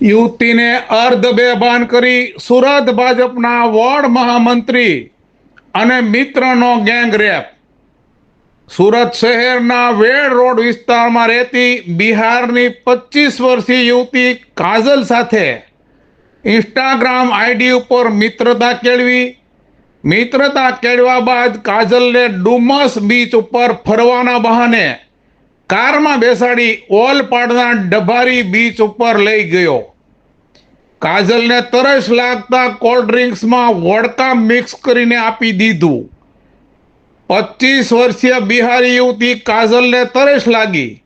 યુવતીને અર્ધ બેભાન કરી સુરત ભાજપના વોર્ડ મહામંત્રી અને મિત્રનો ગેંગ રેપ. સુરત શહેરના વેડ રોડ વિસ્તારમાં રહેતી બિહારની પચીસ વર્ષીય યુવતી કાજલ સાથે ઇન્સ્ટાગ્રામ આઈડી ઉપર મિત્રતા કેળવી. મિત્રતા કેળવા બાદ કાજલને ડુમસ બીચ ઉપર ફરવાના બહાને કારમાં બેસાડી ઓલપાડના ડભારી બીચ ઉપર લઈ ગયો. કાજલને તરસ લાગતા કોલ્ડ ડ્રિંક્સમાં વોડકા મિક્સ કરીને આપી દીધું. પચીસ વર્ષીય બિહારી યુવતી કાજલને તરસ લાગી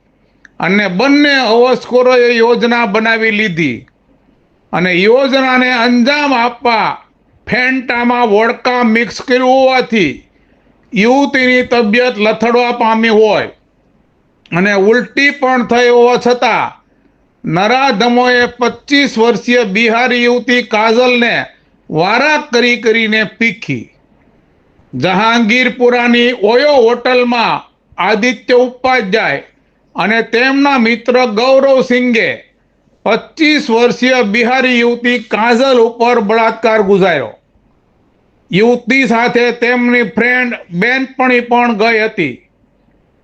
અને બંને અવસ્કોરોએ યોજના બનાવી લીધી. અને યોજનાને અંજામ આપવા ફેન્ટામાં વોડકા મિક્સ કર્યું હોવાથી યુવતીની તબિયત લથડવા પામી હોય. અને ઉલટી પણ થઈ હોવા છતાં, નરાધમોએ પચીસ વર્ષીય બિહારી યુવતી કાજલને વારા કરી કરીને પીખી. જહાંગીરપુરાની ઓયો હોટલમાં આદિત્ય ઉપાધ્યાય અને તેમના મિત્ર ગૌરવ સિંઘે પચીસ વર્ષીય બિહારી યુવતી કાજલ ઉપર બળાત્કાર ગુજાર્યો. યુવતી સાથે તેમની ફ્રેન્ડ બેનપણી પણ ગઈ હતી.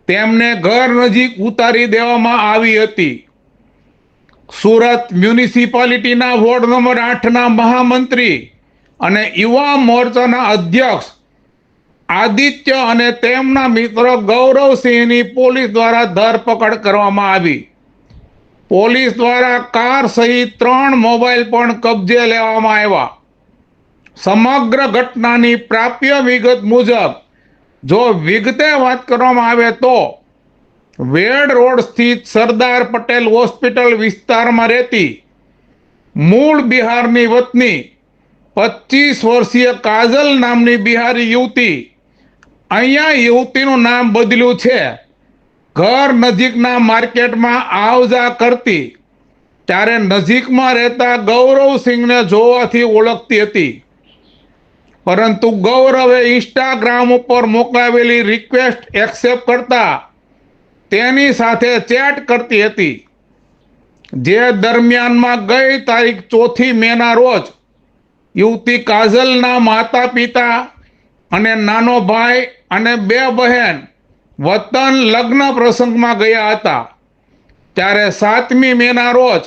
તેમને ઘર નજીક ઉતારી દેવામાં આવી હતી. સુરત મ્યુનિસિપાલિટીના વોર્ડ નંબર આઠના મહામંત્રી અને યુવા મોરચાના અધ્યક્ષ આદિત્ય અને તેમના મિત્ર ગૌરવસિંહની પોલીસ દ્વારા ધરપકડ કરવામાં આવી. પોલીસ દ્વારા કાર સહિત ત્રણ મોબાઈલ પણ કબજે લેવામાં આવ્યા. સમગ્ર ઘટનાની પ્રાપ્ય વિગત મુજબ જો વિગતે વાત કરવામાં આવે તો વેડ રોડ સ્થિત સરદાર પટેલ હોસ્પિટલ વિસ્તારમાં રહેતી મૂળ બિહારની વતની પચીસ વર્ષીય કાજલ નામની બિહારી યુવતી અહીંયા યુવતીનું નામ બદલ્યું છે. ઘર નજીકના માર્કેટમાં આવજા કરતી. ત્યારે નજીકમાં રહેતા ગૌરવસિંહને જોવાથી ઓળખતી હતી. પરંતુ ગૌરવે ઇન્સ્ટાગ્રામ ઉપર મોકલાવેલી રિક્વેસ્ટ એક્સેપ્ટ કરતા તેની સાથે ચેટ કરતી હતી. જે દરમિયાનમાં ગઈ તારીખ ચોથી મેના રોજ યુવતી કાજલના માતા પિતા અને નાનો ભાઈ અને બે બહેન વતન લગ્ન પ્રસંગમાં ગયા હતા. ત્યારે સાતમી મેના રોજ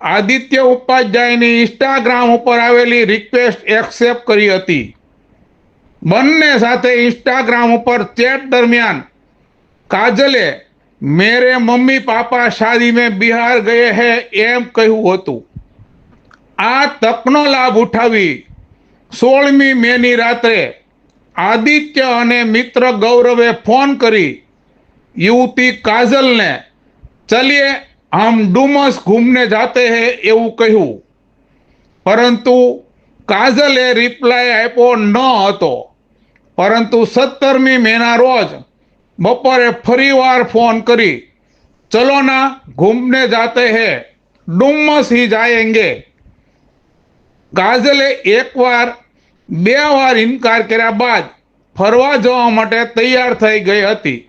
આદિત્ય ઉપાધ્યાયની ઇન્સ્ટાગ્રામ ઉપર આવેલી રિક્વેસ્ટ એક્સેપ્ટ કરી હતી. બંને સાથે ઇન્સ્ટાગ્રામ ઉપર ચેટ દરમિયાન, કાજલે, મેરે મમ્મી પાપા શાદી મેં બિહાર ગયે હે એમ કહ્યું હતું. આ તકનો લાભ ઉઠાવી સોળમી મેની રાત્રે આદિત્ય અને મિત્ર ગૌરવે ફોન કરી યુવતી કાજલને ચલિए હમ ડુમસ ઘૂમને જાતે હે એવું કહ્યું. પરંતુ કાજલે રિપ્લાય આપ્યો ન હતો. પરંતુ સત્તરમી મેના રોજ બપોરે ફરીવાર ફોન કરી, ચલો ના, ઘૂમને જાતે હે, ડુમસ હી જાયેંગે. કાજલે એકવાર, બે વાર ઇનકાર કર્યા બાદ ફરવા જવા માટે તૈયાર થઈ ગઈ હતી.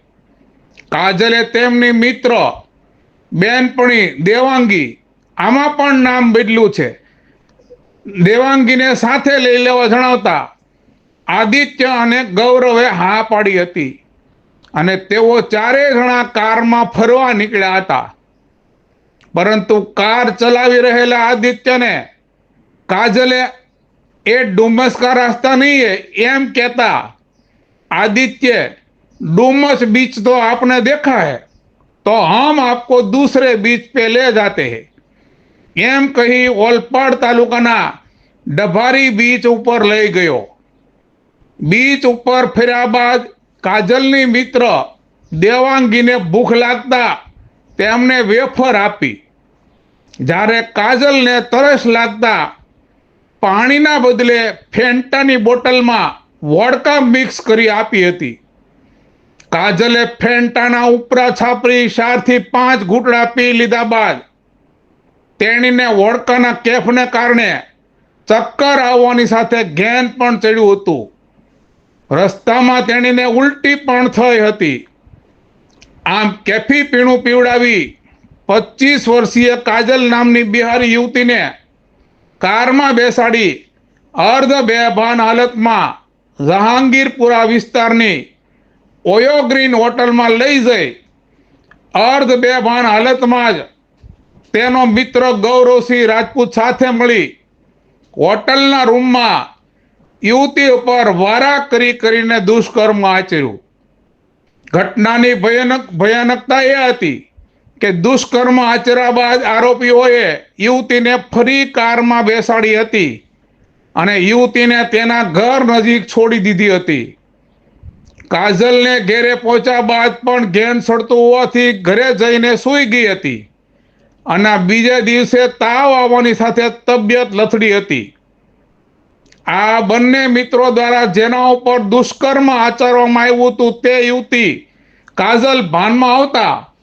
કાજલે તેમની મિત્ર બેનપણી, દેવાંગી, આમાં પણ નામ બદલું છે. દેવાંગીને સાથે લઈ લેવા જણાવતા આદિત્ય અને ગૌરવે હા પાડી હતી અને તેઓ ચારેય જણા કારમાં ફરવા નીકળ્યા હતા. પરંતુ કાર ચલાવી રહેલા આદિત્યને કાજલે એ ડુમસકા રસ્તા નહીં એમ કહેતા, આદિત્ય, ડુમસ બીચ તો આપને દેખાય. तो हम आपको दूसरे बीच पे ले जाते हैं એમ કહી ઓલપાડ તાલુકાના ડભારી બીચ ઉપર લઈ ગયો બીચ ઉપર ફર્યા બાદ કાજલની મિત્ર દેવાંગીને ભૂખ લાગતા તેમને વેફર આપી જ્યારે કાજલને તરસ લાગતા પાણીના બદલે ફેન્ટાની બોટલમાં વોડકા મિક્સ કરી આપી હતી કાજલે ફેન્ટાના ઉપરા છાપરી ચારથી પાંચ ઘૂંટડા પી લીધા બાદ તેણીને વોડકાના કેફને કારણે ચક્કર આવવાની સાથે ઘેન પણ ચડ્યું હતું. રસ્તામાં તેણીને ઉલટી પણ થઈ હતી. આમ કેફી પીણું પીવડાવી પચીસ વર્ષીય કાજલ નામની બિહારી યુવતીને કારમાં બેસાડી અર્ધ બેભાન હાલતમાં જહાંગીરપુરા વિસ્તારની ઓયો ગ્રીન હોટલમાં લઈ જઈ. અર્ધ બેભાન હાલતમાં જ તેનો મિત્ર ગૌરવસિંહ રાજપૂત સાથે મળી હોટલના રૂમમાં યુવતી ઉપર વારા કરી કરીને દુષ્કર્મ આચર્યું. ઘટનાની ભયાનક, ભયાનકતા એ હતી કે દુષ્કર્મ આચર્યા બાદ આરોપીઓએ યુવતીને ફરી કારમાં બેસાડી હતી અને યુવતીને તેના ઘર નજીક છોડી દીધી હતી. કાજલને ઘેરે પહોંચ્યા બાદ પણ ઘેન સડતું હોવાથી ઘરે જઈને સૂઈ ગઈ હતી. અને બીજે દિવસે તાવ આવવાની સાથે તબિયત લથડી હતી. આ બંને મિત્રો દ્વારા જેના ઉપર દુષ્કર્મ આચરવામાં આવ્યું હતું તે યુવતી કાજલ ભાનમાં આવતા.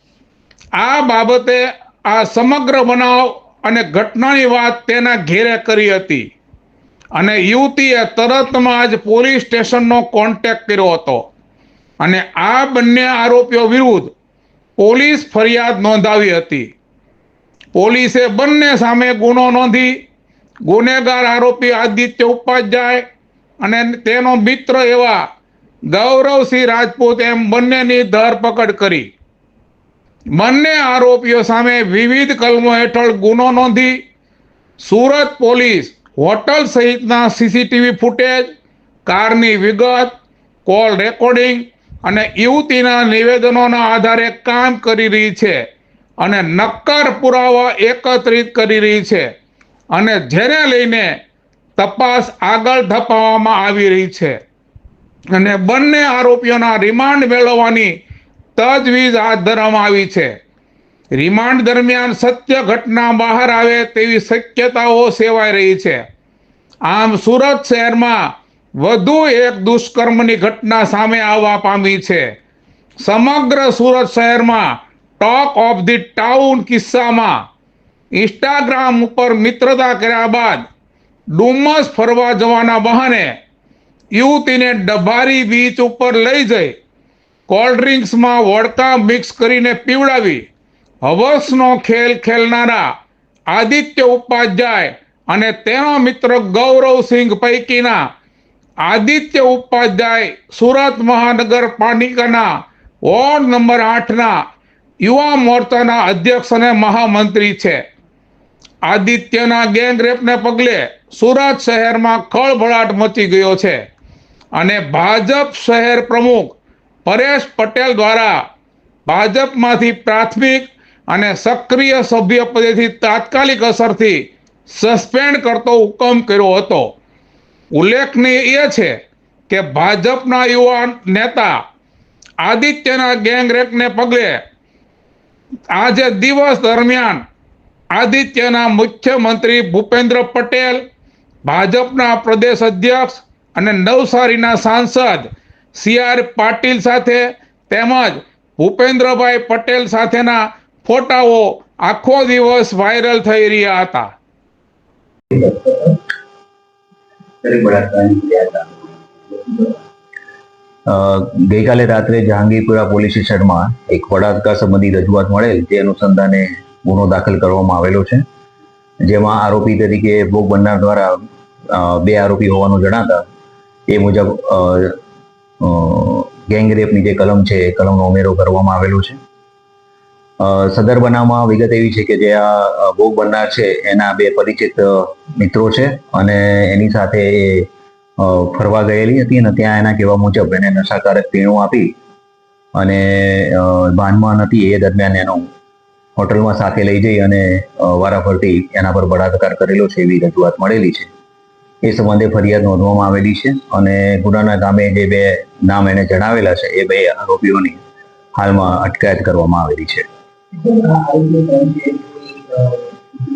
આ બાબતે આ સમગ્ર બનાવ અને ઘટનાની વાત તેના ઘેરે કરી હતી. અને યુવતીએ તરતમાં જ પોલીસ સ્ટેશનનો કોન્ટેક્ટ કર્યો હતો. અને આ બંને આરોપીઓ વિરુદ્ધ પોલીસ ફરિયાદ નોંધાવી હતી. પોલીસે બંને સામે ગુનો નોંધી, ગુનેગાર આરોપી આદિત્ય ઉપાધ્યાય અને તેનો મિત્ર એવા ગૌરવસિંહ રાજપૂત એમ બંનેની ધરપકડ કરી. બંને આરોપીઓ સામે વિવિધ કલમો હેઠળ ગુનો નોંધી, સુરત પોલીસ હોટલ સહિતના સીસીટીવી ફૂટેજ, કારની વિગત, કોલ રેકોર્ડિંગ અને યુવતીના નિવેદનોના આધારે કામ કરી રહી છે અને નક્કર પુરાવા એકત્રિત કરી રહી છે અને જેને લઈને તપાસ આગળ ધપાવવામાં આવી રહી છે. અને બંને આરોપીઓના રિમાન્ડ મેળવવાની તજવીજ હાથ ધરવામાં આવી છે. રિમાન્ડ દરમિયાન સત્ય ઘટના બહાર આવે તેવી શક્યતાઓ સેવાઈ રહી છે. આમ સુરત શહેરમાં વધુ એક દુષ્કર્મની ઘટના સામે આવવા પામી છે. સમગ્ર સુરત શહેરમાં ટોક ઓફ ધી ટાઉન કિસ્સામાં ઇન્સ્ટાગ્રામ ઉપર મિત્રતા કર્યા બાદ ડુમસ ફરવા જવાના બહાને યુવતીને ડભારી બીચ ઉપર લઈ જઈ કોલ્ડ ડ્રિંક્સમાં વોડકા મિક્સ કરીને પીવડાવી હવસનો ખેલ ખેલનારા આદિત્ય ઉપાધ્યાય અને તેનો મિત્ર ગૌરવસિંહ પૈકીના આદિત્ય ઉપાધ્યાય સુરત મહાનગરપાલિકાના વોર્ડ નંબર આઠના યુવા મોરચાના અધ્યક્ષ અને મહામંત્રી છે. આદિત્યના ગેંગ રેપને પગલે સુરત શહેરમાં ખળભળાટ મચી ગયો છે અને ભાજપ શહેર પ્રમુખ પરેશ પટેલ દ્વારા ભાજપમાંથી પ્રાથમિક અને સક્રિય સભ્ય પદેથી તાત્કાલિક અસરથી સસ્પેન્ડ કરતો હુકમ કર્યો હતો. ઉલ્લેખનીય એ છે કે ભાજપના યુવા નેતા આદિત્યના ગેંગ રેપને પગલે આજે દિવસ દરમિયાન આદિત્યના મુખ્યમંત્રી ભૂપેન્દ્ર પટેલ, ભાજપના પ્રદેશ અધ્યક્ષ અને નવસારીના સાંસદ સી આર પાટીલ સાથે તેમજ ભૂપેન્દ્રભાઈ પટેલ સાથેના ફોટાઓ આખો દિવસ વાયરલ થઈ રહ્યા હતા. ફરિયાદ ગઈકાલે રાત્રે જહાંગીરપુરા પોલીસ સ્ટેશનમાં એક બળાત્કાર સંબંધી રજૂઆત મળેલ તે અનુસંધાને ગુનો દાખલ કરવામાં આવેલો છે. જેમાં આરોપી તરીકે ભોગ બનનાર દ્વારા બે આરોપી હોવાનું જણાતા એ મુજબ અ, અ, ગેંગ જે કલમ છે એ કલમનો ઉમેરો કરવામાં આવેલો છે. સદર બનાવમાં વિગત એવી છે કે જે આ ભોગ બનનાર છે એના બે પરિચિત મિત્રો છે અને એની સાથે એ ફરવા ગયેલી હતી અને ત્યાં એના કહેવા મુજબ એને નશાકારક પીણું આપી અને ભાનમાં નથી એ દરમિયાન એનો હોટલમાં સાથે લઈ જઈ અને વારાફરતી એના પર બળાત્કાર કરેલો છે એવી રજૂઆત મળેલી છે. એ સંબંધે ફરિયાદ નોંધવામાં આવેલી છે અને ગુનાના ગામે જે બે નામ એને જણાવેલા છે એ બે આરોપીઓની હાલમાં અટકાયત કરવામાં આવેલી છે.